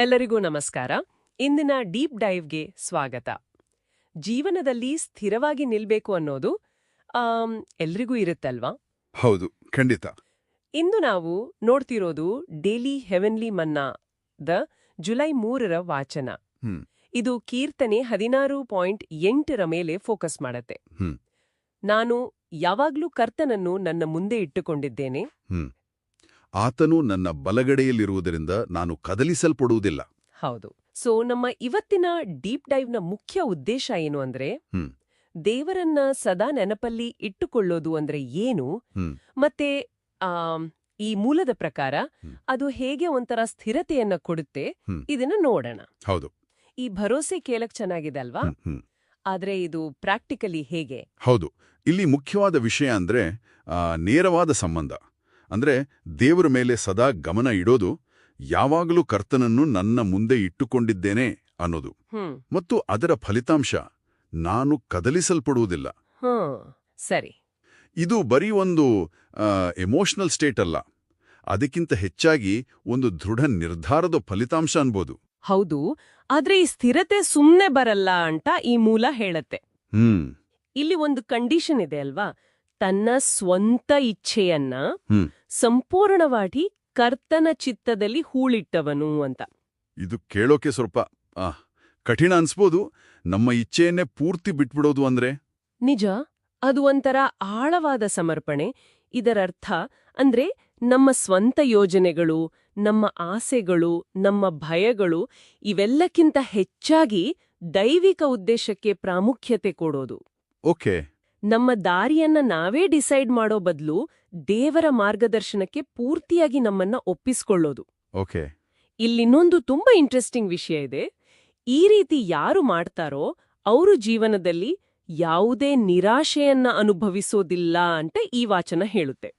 ಎಲ್ಲರಿಗೂ ನಮಸ್ಕಾರ. ಇಂದಿನ ಡೀಪ್ ಡೈವ್ಗೆ ಸ್ವಾಗತ. ಜೀವನದಲ್ಲಿ ಸ್ಥಿರವಾಗಿ ನಿಲ್ಬೇಕು ಅನ್ನೋದು ಎಲ್ರಿಗೂ ಇರುತ್ತಲ್ವಾ? ಹೌದು ಖಂಡಿತ. ಇಂದು ನಾವು ನೋಡ್ತಿರೋದು daily heavenly manna the July ಮೂರರ ವಾಚನ. ಇದು ಕೀರ್ತನೆ ಹದಿನಾರು ಪಾಯಿಂಟ್ ಎಂಟರ ಮೇಲೆ ಫೋಕಸ್ ಮಾಡತ್ತೆ. ನಾನು ಯಾವಾಗ್ಲೂ ಕರ್ತನನ್ನು ನನ್ನ ಮುಂದೆ ಇಟ್ಟುಕೊಂಡಿದ್ದೇನೆ. ಆತನು ನನ್ನ ಬಲಗಡೆಯಲ್ಲಿರುವುದರಿಂದ ನಾನು ಕದಲಿಸಲ್ಪಡುವುದಿಲ್ಲ. ಹೌದು. ಸೊ ನಮ್ಮ ಇವತ್ತಿನ ಡೀಪ್ ಡೈವ್ನ ಮುಖ್ಯ ಉದ್ದೇಶ ಏನು ಅಂದ್ರೆ. ದೇವರನ್ನ ಸದಾ ನೆನಪಲ್ಲಿ ಇಟ್ಟುಕೊಳ್ಳೋದು ಅಂದ್ರೆ ಏನು? ಮತ್ತೆ ಈ ಮೂಲದ ಪ್ರಕಾರ ಅದು ಹೇಗೆ ಒಂಥರ ಸ್ಥಿರತೆಯನ್ನ ಕೊಡುತ್ತೆ? ಇದನ್ನ ನೋಡೋಣ. ಹೌದು. ಈ ಭರೋಸೆ ಕೇಳಕ್ ಚೆನ್ನಾಗಿದೆ ಅಲ್ವಾ. ಆದ್ರೆ ಇದು ಪ್ರಾಕ್ಟಿಕಲಿ ಹೇಗೆ? ಹೌದು. ಇಲ್ಲಿ ಮುಖ್ಯವಾದ ವಿಷಯ ಅಂದ್ರೆ ನೇರವಾದ ಸಂಬಂಧ. ಅಂದ್ರೆ ದೇವರ ಮೇಲೆ ಸದಾ ಗಮನ ಇಡೋದು ಯಾವಾಗಲೂ ಕರ್ತನನ್ನು ನನ್ನ ಮುಂದೆ ಇಟ್ಟುಕೊಂಡಿದ್ದೇನೆ ಅನ್ನೋದು. ಮತ್ತು ಅದರ ಫಲಿತಾಂಶ ನಾನು ಕದಲಿಸಲ್ಪಡುವುದಿಲ್ಲ. ಸರಿ. ಇದು ಬರೀ ಒಂದು ಎಮೋಷನಲ್ ಸ್ಟೇಟ್ ಅಲ್ಲ. ಅದಕ್ಕಿಂತ ಹೆಚ್ಚಾಗಿ ಒಂದು ದೃಢ ನಿರ್ಧಾರದ ಫಲಿತಾಂಶ ಅನ್ಬೋದು. ಹೌದು. ಆದ್ರೆ ಈ ಸ್ಥಿರತೆ ಸುಮ್ನೆ ಬರಲ್ಲ ಅಂತ ಈ ಮೂಲ ಹೇಳತ್ತೆ. ಹ್ಮ್. ಇಲ್ಲಿ ಒಂದು ಕಂಡೀಷನ್ ಇದೆ ಅಲ್ವಾ? ತನ್ನ ಸ್ವಂತ ಇಚ್ಛೆಯನ್ನ. ಸಂಪೂರ್ಣವಾಗಿ ಕರ್ತನ ಚಿತ್ತದಲ್ಲಿ ಹೂಳಿಟ್ಟವನು ಅಂತ. ಇದು ಕೇಳೋಕೆ ಸ್ವಲ್ಪ ಕಠಿಣ ಅನ್ಸ್ಬೋದು. ನಮ್ಮ ಇಚ್ಛೆಯನ್ನೇ ಪೂರ್ತಿ ಬಿಟ್ಬಿಡೋದು ಅಂದ್ರೆ? ನಿಜ ಅದು ಒಂಥರ ಆಳವಾದ ಸಮರ್ಪಣೆ. ಇದರರ್ಥ ಅಂದ್ರೆ ನಮ್ಮ ಸ್ವಂತ ಯೋಜನೆಗಳು ನಮ್ಮ ಆಸೆಗಳು ನಮ್ಮ ಭಯಗಳು ಇವೆಲ್ಲಕ್ಕಿಂತ ಹೆಚ್ಚಾಗಿ ದೈವಿಕ ಉದ್ದೇಶಕ್ಕೆ ಪ್ರಾಮುಖ್ಯತೆ ಕೊಡೋದು. ಓಕೆ. ನಮ್ಮ ದಾರಿಯನ್ನ ನಾವೇ ಡಿಸೈಡ್ ಮಾಡೋ ಬದಲು ದೇವರ ಮಾರ್ಗದರ್ಶನಕ್ಕೆ ಪೂರ್ತಿಯಾಗಿ ನಮ್ಮನ್ನ ಒಪ್ಪಿಸ್ಕೊಳ್ಳೋದು. ಓಕೆ. ಇಲ್ಲಿನ್ನೊಂದು ತುಂಬಾ ಇಂಟ್ರೆಸ್ಟಿಂಗ್ ವಿಷಯ ಇದೆ. ಈ ರೀತಿ ಯಾರು ಮಾಡ್ತಾರೋ ಅವರು ಜೀವನದಲ್ಲಿ ಯಾವುದೇ ನಿರಾಶೆಯನ್ನ ಅನುಭವಿಸೋದಿಲ್ಲ ಅಂತ ಈ ವಾಚನ ಹೇಳುತ್ತೆ.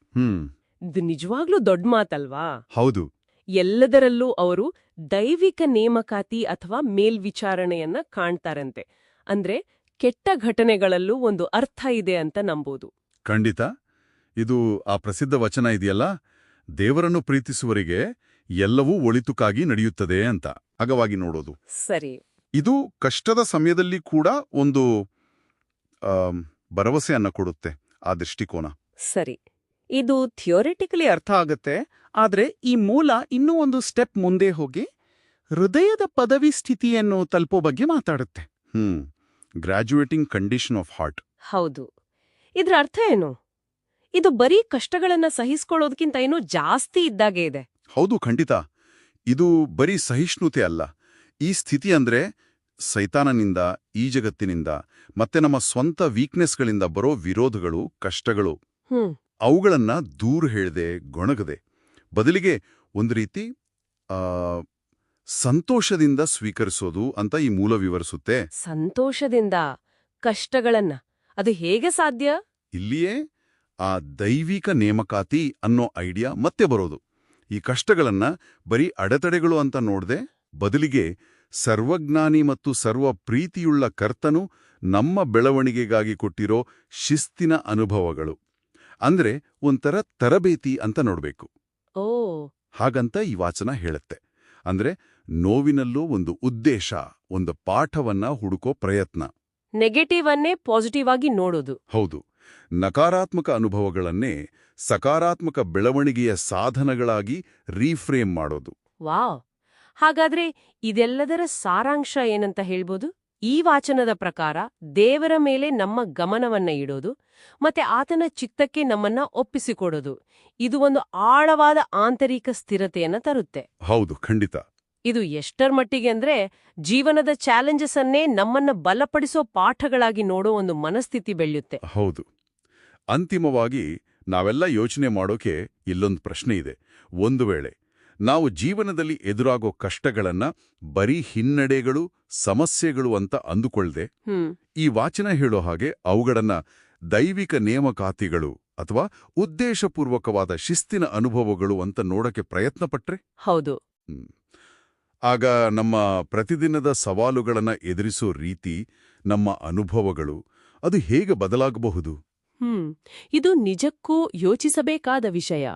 ಇದು ನಿಜವಾಗ್ಲೂ ದೊಡ್ಡ ಮಾತಲ್ವಾ? ಹೌದು. ಎಲ್ಲದರಲ್ಲೂ ಅವರು ದೈವಿಕ ನೇಮಕಾತಿ ಅಥವಾ ಮೇಲ್ವಿಚಾರಣೆಯನ್ನ ಕಾಣ್ತಾರಂತೆ. ಅಂದ್ರೆ ಕೆಟ್ಟ ಘಟನೆಗಳಲ್ಲೂ ಒಂದು ಅರ್ಥ ಇದೆ ಅಂತ ನಂಬೋದು. ಖಂಡಿತ. ಇದು ಆ ಪ್ರಸಿದ್ಧ ವಚನ ಇದೆಯಲ್ಲ? ದೇವರನ್ನು ಪ್ರೀತಿಸುವರಿಗೆ ಎಲ್ಲವೂ ಒಳಿತುಕಾಗಿ ನಡೆಯುತ್ತದೆ ಅಂತ. ಅಗವಾಗಿ ನೋಡೋದು. ಸರಿ. ಇದು ಕಷ್ಟದ ಸಮಯದಲ್ಲಿ ಕೂಡ ಒಂದು ಭರವಸೆಯನ್ನು ಕೊಡುತ್ತೆ ಆ ದೃಷ್ಟಿಕೋನ. ಸರಿ. ಇದು ಥಿಯೋರಿಟಿಕಲಿ ಅರ್ಥ ಆಗುತ್ತೆ ಆದರೆ ಈ ಮೂಲ ಇನ್ನೂ ಒಂದು ಸ್ಟೆಪ್ ಮುಂದೆ ಹೋಗಿ ಹೃದಯದ ಪದವಿ ಸ್ಥಿತಿಯನ್ನು ತಲುಪೋ ಬಗ್ಗೆ ಮಾತಾಡುತ್ತೆ. ಹ್ಮ್. Graduating condition of heart. ಹೌದು. ಇದ್ರ ಅರ್ಥ ಏನು? ಇದು ಬರೀ ಕಷ್ಟಗಳನ್ನ ಸಹಿಸ್ಕೊಳ್ಳೋದಕ್ಕಿಂತ ಏನೋ ಜಾಸ್ತಿ ಇದ್ದಾಗೆ ಇದೆ. ಹೌದು ಖಂಡಿತ. ಇದು ಬರೀ ಸಹಿಷ್ಣುತೆ ಅಲ್ಲ. ಈ ಸ್ಥಿತಿ ಅಂದ್ರೆ ಸೈತಾನನಿಂದ ಈ ಜಗತ್ತಿನಿಂದ ಮತ್ತೆ ನಮ್ಮ ಸ್ವಂತ ವೀಕ್ನೆಸ್ಗಳಿಂದ ಬರೋ ವಿರೋಧಗಳು ಕಷ್ಟಗಳು. ಅವುಗಳನ್ನ ದೂರ ಹೇಳ್ದೆ ಗೊಣಗದೆ. ಬದಲಿಗೆ ಒಂದು ರೀತಿ ಆ, ಸಂತೋಷದಿಂದ ಸ್ವೀಕರಿಸೋದು ಅಂತ ಈ ಮೂಲ ವಿವರಿಸುತ್ತೆ. ಸಂತೋಷದಿಂದ? ಕಷ್ಟಗಳನ್ನ? ಅದು ಹೇಗೆ ಸಾಧ್ಯ? ಇಲ್ಲಿಯೇ ಆ ದೈವಿಕ ನೇಮಕಾತಿ ಅನ್ನೋ ಐಡಿಯಾ ಮತ್ತೆ ಬರೋದು. ಈ ಕಷ್ಟಗಳನ್ನ ಬರೀ ಅಡೆತಡೆಗಳು ಅಂತ ನೋಡ್ದೆ ಬದಲಿಗೆ ಸರ್ವಜ್ಞಾನಿ ಮತ್ತು ಸರ್ವ ಪ್ರೀತಿಯುಳ್ಳ ಕರ್ತನು ನಮ್ಮ ಬೆಳವಣಿಗೆಗಾಗಿ ಕೊಟ್ಟಿರೋ ಶಿಸ್ತಿನ ಅನುಭವಗಳು. ಅಂದ್ರೆ ಒಂಥರ ತರಬೇತಿ ಅಂತ ನೋಡ್ಬೇಕು. ಓ. ಹಾಗಂತ ಈ ವಾಚನ ಹೇಳುತ್ತೆ. ಅಂದ್ರೆ ನೋವಿನಲ್ಲೂ ಒಂದು ಉದ್ದೇಶ ಒಂದು ಪಾಠವನ್ನ ಹುಡುಕೋ ಪ್ರಯತ್ನ. ನೆಗೆಟಿವ್ ಅನ್ನೇ ಪಾಸಿಟಿವ್ ಆಗಿ ನೋಡೋದು. ಹೌದು. ನಕಾರಾತ್ಮಕ ಅನುಭವಗಳನ್ನೇ ಸಕಾರಾತ್ಮಕ ಬೆಳವಣಿಗೆಯ ಸಾಧನಗಳಾಗಿ ರೀಫ್ರೇಮ್ ಮಾಡೋದು. ವಾವ್! ಹಾಗಾದ್ರೆ ಇದೆಲ್ಲದರ ಸಾರಾಂಶ ಏನಂತ ಹೇಳ್ಬೋದು? ಈ ವಾಚನದ ಪ್ರಕಾರ ದೇವರ ಮೇಲೆ ನಮ್ಮ ಗಮನವನ್ನ ಇಡೋದು ಮತ್ತೆ ಆತನ ಚಿತ್ತಕ್ಕೆ ನಮ್ಮನ್ನ ಒಪ್ಪಿಸಿಕೊಡೋದು. ಇದು ಒಂದು ಆಳವಾದ ಆಂತರಿಕ ಸ್ಥಿರತೆಯನ್ನ ತರುತ್ತೆ. ಹೌದು ಖಂಡಿತ. ಇದು ಎಷ್ಟರ ಮಟ್ಟಿಗೆ ಅಂದ್ರೆ ಜೀವನದ ಚಾಲೆಂಜಸ್ ಅನ್ನೇ ನಮ್ಮನ್ನ ಬಲಪಡಿಸೋ ಪಾಠಗಳಾಗಿ ನೋಡೋ ಒಂದು ಮನಸ್ಥಿತಿ ಬೆಳೆಯುತ್ತೆ. ಹೌದು. ಅಂತಿಮವಾಗಿ ನಾವೆಲ್ಲ ಯೋಚನೆ ಮಾಡೋಕೆ ಇಲ್ಲೊಂದು ಪ್ರಶ್ನೆ ಇದೆ. ಒಂದು ವೇಳೆ ನಾವು ಜೀವನದಲ್ಲಿ ಎದುರಾಗೋ ಕಷ್ಟಗಳನ್ನ ಬರೀ ಹಿನ್ನಡೆಗಳು ಸಮಸ್ಯೆಗಳು ಅಂತ ಅಂದುಕೊಳ್ಳದೆ ಈ ವಾಚನ ಹೇಳೋ ಹಾಗೆ ಅವುಗಳನ್ನ ದೈವಿಕ ನೇಮಕಾತಿಗಳು ಅಥವಾ ಉದ್ದೇಶಪೂರ್ವಕವಾದ ಶಿಸ್ತಿನ ಅನುಭವಗಳು ಅಂತ ನೋಡಕ್ಕೆ ಪ್ರಯತ್ನ ಪಟ್ರೆ? ಹೌದು. ಆಗ ನಮ್ಮ ಪ್ರತಿದಿನದ ಸವಾಲುಗಳನ್ನು ಎದುರಿಸೋ ರೀತಿ, ನಮ್ಮ ಅನುಭವಗಳು, ಅದು ಹೇಗೆ ಬದಲಾಗಬಹುದು? ಹ್ಮ್, ಇದು ನಿಜಕ್ಕೂ ಯೋಚಿಸಬೇಕಾದ ವಿಷಯ.